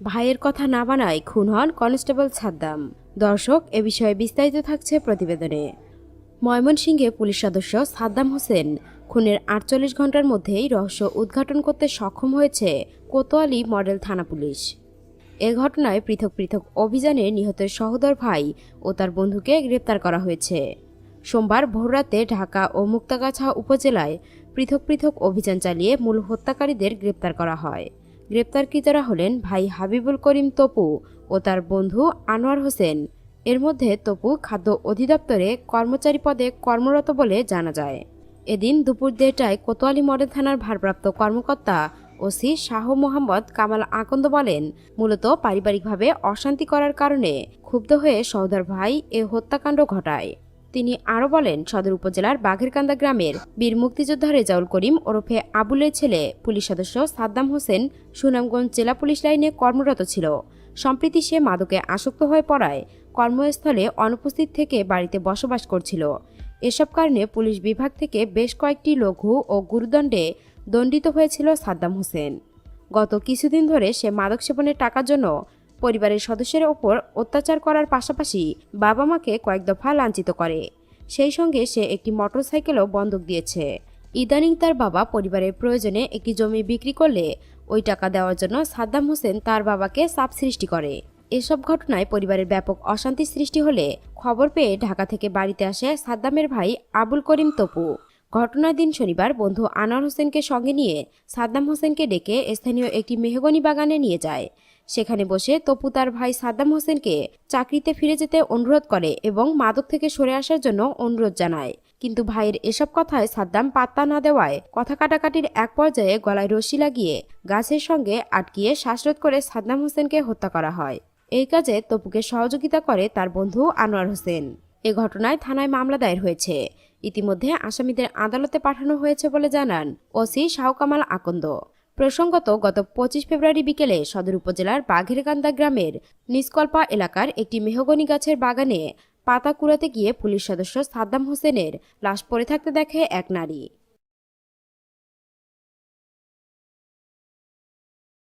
ভাইয়ের কথা না বানায় খুন হন কনস্টেবল সাদ্দাম দর্শক, এ বিষয়ে বিস্তারিত থাকছে প্রতিবেদনে। ময়মনসিংহে পুলিশ সদস্য সাদ্দাম হোসেন খুনের আটচল্লিশ ঘণ্টার মধ্যেই রহস্য উদ্ঘাটন করতে সক্ষম হয়েছে কোতোয়ালি মডেল থানা পুলিশ। এ ঘটনায় পৃথক পৃথক অভিযানে নিহতের সহোদর ভাই ও তার বন্ধুকে গ্রেপ্তার করা হয়েছে। সোমবার ভোররাতে ঢাকা ও মুক্তাগাছা উপজেলায় পৃথক পৃথক অভিযান চালিয়ে মূল হত্যাকারীদের গ্রেপ্তার করা হয়। গ্রেপ্তারকৃতরা হলেন ভাই হাবিবুল করিম তপু ও তার বন্ধু আনোয়ার হোসেন। এর মধ্যে তপু খাদ্য অধিদপ্তরে কর্মচারী পদে কর্মরত বলে জানা যায়। এদিন দুপুর দেড়টায় কোতোয়ালি মডেল থানার ভারপ্রাপ্ত কর্মকর্তা ওসি শাহ মোহাম্মদ কামাল আকন্দ বলেন, মূলত পারিবারিকভাবে অশান্তি করার কারণে ক্ষুব্ধ হয়ে সহোদর ভাই এ হত্যাকাণ্ড ঘটায়। তিনি আরও বলেন, সদর উপজেলার বাঘেরকান্দা গ্রামের বীর মুক্তিযোদ্ধা রেজাউল করিম ওরফে আবুলের ছেলে পুলিশ সদস্য সাদ্দাম হোসেন সুনামগঞ্জ জেলা পুলিশ লাইনে কর্মরত ছিল। সম্প্রতি সে মাদকে আসক্ত হয়ে পড়ায় কর্মস্থলে অনুপস্থিত থেকে বাড়িতে বসবাস করছিল। এসব কারণে পুলিশ বিভাগ থেকে বেশ কয়েকটি লঘু ও গুরুদণ্ডে দণ্ডিত হয়েছিল সাদ্দাম হোসেন। গত কিছুদিন ধরে সে মাদক সেবনের টাকার জন্য পরিবারের সদস্যের ওপর অত্যাচার করার পাশাপাশি বাবা মাকে কয়েক দফা লাঞ্ছিত করে। সেই সঙ্গে সে একটি মোটরসাইকেলও বন্ধক দিয়েছে। ইদানিং তার বাবা পরিবারের প্রয়োজনে একটি জমি বিক্রি করলে ওই টাকা দেওয়ার জন্য সাদ্দাম হোসেন তার বাবাকে চাপ সৃষ্টি করে। এসব ঘটনায় পরিবারের ব্যাপক অশান্তি সৃষ্টি হলে খবর পেয়ে ঢাকা থেকে বাড়িতে আসে সাদ্দামের ভাই আবুল করিম তপু। ঘটনার দিন শনিবার বন্ধু আনোয়ার হোসেনকে সঙ্গে নিয়ে সাদ্দাম হোসেনকে ডেকে স্থানীয় একটি মেহগনি বাগানে নিয়ে যায়। সেখানে বসে তপু তার ভাই সাদ্দাম হোসেনকে চাকরিতে ফিরে যেতে অনুরোধ করে এবং মাদক থেকে সরে আসার জন্য অনুরোধ জানায়। কিন্তু ভাইয়ের এসব কথায় সাদ্দাম পাত্তা না দেওয়ায় কথা কাটাকাটির এক পর্যায়ে গলায় রশি লাগিয়ে গাছের সঙ্গে আটকিয়ে শ্বাসরোধ করে সাদ্দাম হোসেনকে হত্যা করা হয়। এই কাজে তপুকে সহযোগিতা করে তার বন্ধু আনোয়ার হোসেন। এ ঘটনায় থানায় মামলা দায়ের হয়েছে। ইতিমধ্যে আসামিদের আদালতে পাঠানো হয়েছে বলে জানান ওসি শাহকামাল আকন্দ। প্রসঙ্গত, গত পঁচিশ ফেব্রুয়ারি বিকেলে সদর উপজেলার বাঘেরকান্দা গ্রামের নিষ্কল্পা এলাকার একটি মেহগনি গাছের বাগানে পাতা কুড়াতে গিয়ে পুলিশ সদস্য সাদ্দাম হোসেনের লাশ পড়ে থাকতে দেখে এক নারী।